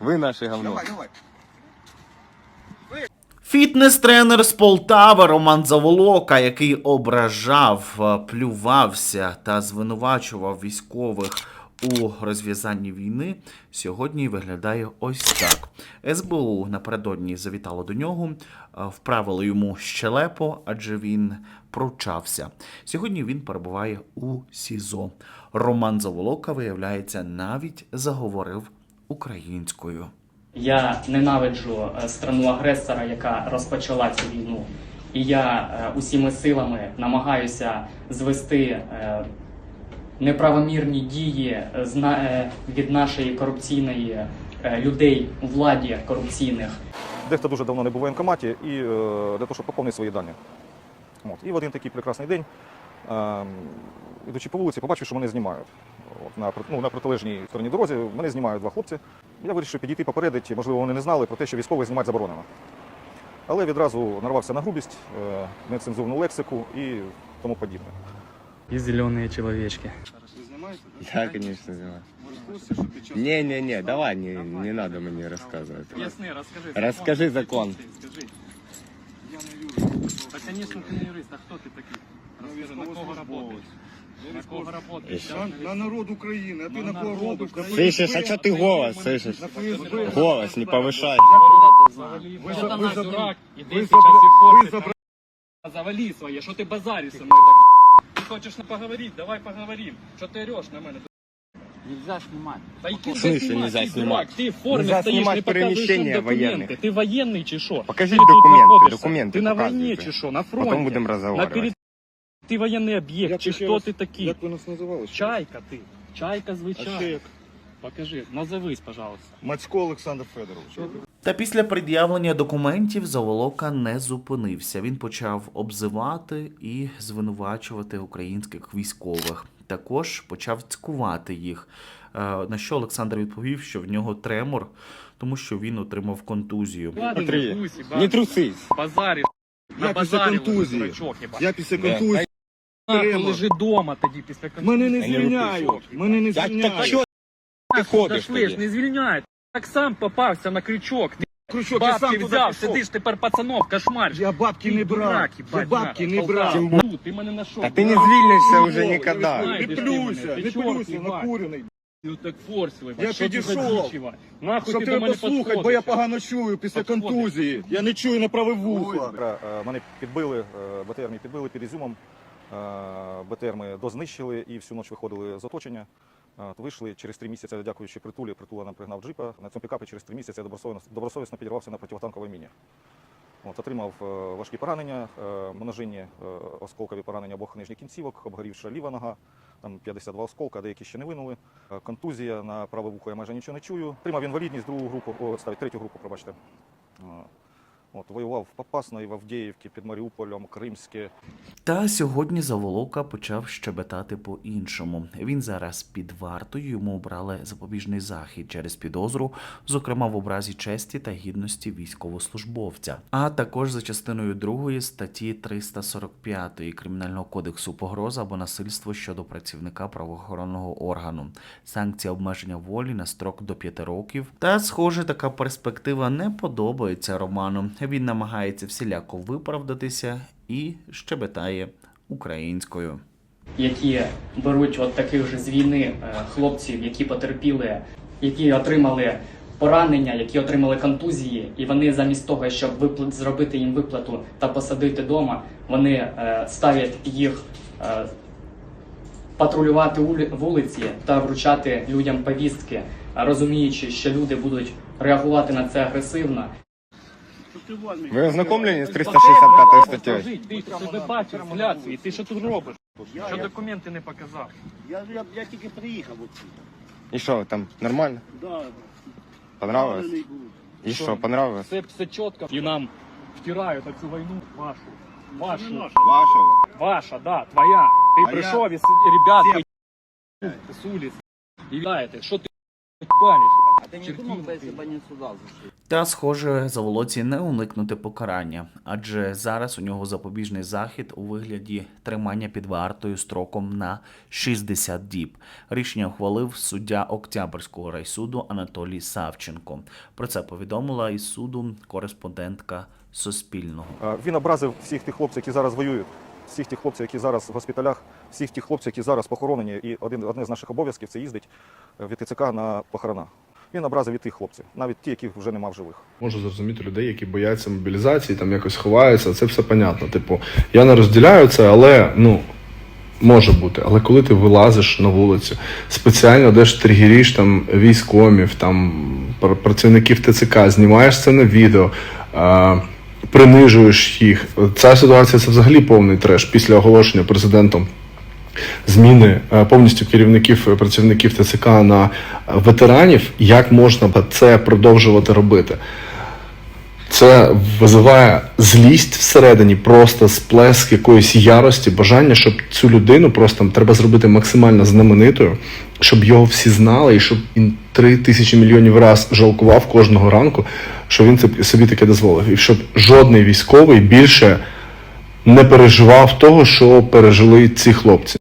Вы наше говно. Давай, давай. Фітнес-тренер з Полтави Роман Заволока, який ображав, е, плювався та звинувачував військових у розв'язанні війни, сьогодні виглядає ось так. СБУ напередодні завітало до нього, е, вправили йому щелепо, адже він пручався. Сьогодні він перебуває у СІЗО. Роман Заволока, виявляється, навіть заговорив українською. Я ненавиджу е, страну агресора, яка розпочала цю війну. І я е, усіми силами намагаюся звести е, неправомірні дії від нашої корупційної людей у владі корупційних. Дехто дуже давно не був в воєнкоматі і для того, щоб поповнити свої дані. От. І в один такий прекрасний день, е, ідучи по вулиці, побачив, що мене знімають. От, на, прот- ну, на протилежній стороні дорозі мене знімають два хлопці. Я вирішив підійти попередити, можливо, вони не знали про те, що військових знімати заборонено. Але відразу нарвався на грубість, е, нецензурну лексику і тому подібне. И зеленые человечки. Да, конечно, знаю. Не-не-не, давай, не, не надо мне рассказывать. Ясны, расскажи. Расскажи закон. Скажи. Да, конечно, ты не юрист, а кто ты такой? Расскажи, на кого работаешь? На кого работаешь? Еще. На, на народ України, а ти На на кого народ робиш? На України. Слышишь, а что ты голос слышишь? На ФСБ. Голос не повышай. Завали. Ви Вот за- она, ви за- дурак. Иди ви сейчас забра- и ви фоткай. забра- Завали своє, що ти базариш со мною так? Ти хочеш не поговорити, давай поговорим. Що ти ореш на мене? Нельзя снимать. Та які В смысле знімати? нельзя Ти знімати? дурак, Ти в формі Нельзя стоїш, знімати не показуєш переміщення документи. воєнних. Ти воєнний чи що? Покажіть Ти тут документи, знаходишся? документи Ти на показуйте. війні чи що? На фронті? Потом будем На разговаривать. Ти воєнний об'єкт, чи хто раз- ти такий? Як ви нас називали? Чайка ти. Чайка А ще як? Покажи, назовись, пожалуйста. Мацько Олександр Федорович. Та після пред'явлення документів Заволока не зупинився. Він почав обзивати і звинувачувати українських військових. Також почав цькувати їх. Е, На що Олександр відповів, що в нього тремор, тому що він отримав контузію. Ладно, не трусись. Базариш. Я після контузії. Я після контузії. Нахуй лежи дома тоді після контузії. Мене не звільняють. Мене не Так, так звільняють. что ты ходишь Дошли ж, тоді? не звільняють. Так сам попався на крючок. Ти Крючок, я сам бабки туди взяв, пішов. сидиш тепер пацанов, кошмариш. Я бабки Ти не брав. дурак, Я їбать, бабки нахуй, не. Ну, Ти мене нашов. Да ты не звільнишся уже Ой, никогда. Не Ти плюйся, не ти плюйся, накурений. Ну так форсили. Я підійшов. Нахуй Щоб ти до тебе мене послухати, бо я підходиш? погано чую після Підходиш. контузії. Я не чую на праве вухо. Е, Мене підбили, е, БТР мені підбили під Ізюмом. Е, БТР ми дознищили і всю ніч виходили з оточення. Е, Вийшли через три місяці, дякуючи притулі, притула нам пригнав джипа. На цьому пікапі через три місяці добросовісно, добросовісно підірвався на противотанковій міні. От, отримав е, важкі поранення, множинні осколкові поранення обох нижніх кінцівок, обгорівша ліва нога, там 52 осколка, деякі ще не винули. Контузія на праве вухо я майже нічого не чую. Отримав інвалідність другу групу, о, ставить третю групу, пробачте. От, воював в Попасної, в Авдіївці, під Маріуполем, Кримське. Та сьогодні Заволока почав щебетати по-іншому. Він зараз під вартою. Йому обрали запобіжний захід через підозру, зокрема в образі честі та гідності військовослужбовця, а також за частиною 2 статті 345 Кримінального кодексу погроза або насильство щодо працівника правоохоронного органу, санкція обмеження волі на строк до 5 років. Та, схоже, така перспектива не подобається Роману. Він намагається всіляко виправдатися і щебетає українською. які беруть от таких же з війни е, хлопців, які потерпіли, які отримали поранення, які отримали контузії, і вони замість того, щоб виплат зробити їм виплату та посадити вдома, вони е, ставлять їх е, патрулювати вулиці та вручати людям повістки, розуміючи, що люди будуть реагувати на це агресивно. Вы ознакомлены с 365 статьей? Скажи, Ти себе бачиш, взгляд свій, ти що тут робиш? Що документи не показав? Я, я, я тільки приїхав отсюда. И что, там нормально? Да, Понравилось? поранений був. И что, понравилось? Все, все чітко. І нам втирають цю війну вашу. Вашу. Вашого. Ваша, да, твоя. Ти А прийшов із ребят з улиць. І вітаєте, що ти палиш? Та, схоже, заволоці не уникнути покарання, адже зараз у нього запобіжний захід у вигляді тримання під вартою строком на 60 діб. Рішення ухвалив суддя Октябрьського райсуду Анатолій Савченко. Про це повідомила із суду кореспондентка Суспільного. Він образив всіх тих хлопців, які зараз воюють, всіх тих хлопців, які зараз в госпіталях, всіх тих хлопців, які зараз похоронені. І один, одне з наших обов'язків це їздить е, від ТЦК на похорона. Він образив і тих хлопців, навіть ті, яких вже нема в живих. Можу зрозуміти людей, які бояться мобілізації, там якось ховаються. Це все понятно. Типу, я не розділяю це, але ну. Може бути, але коли ти вилазиш на вулицю, спеціально де ж тригеріш там військомів, там працівників ТЦК, знімаєш це на відео, е, принижуєш їх. Ця ситуація це взагалі повний треш після оголошення президентом зміни е, повністю керівників е, працівників ТЦК на е, ветеранів. Як можна це продовжувати робити? Це визиває злість всередині, просто сплеск якоїсь ярості, бажання, щоб цю людину просто треба зробити максимально знаменитою, щоб його всі знали, і щоб він три тисячі мільйонів раз жалкував кожного ранку, що він це собі таке дозволив. І щоб жодний військовий більше не переживав того, що пережили ці хлопці.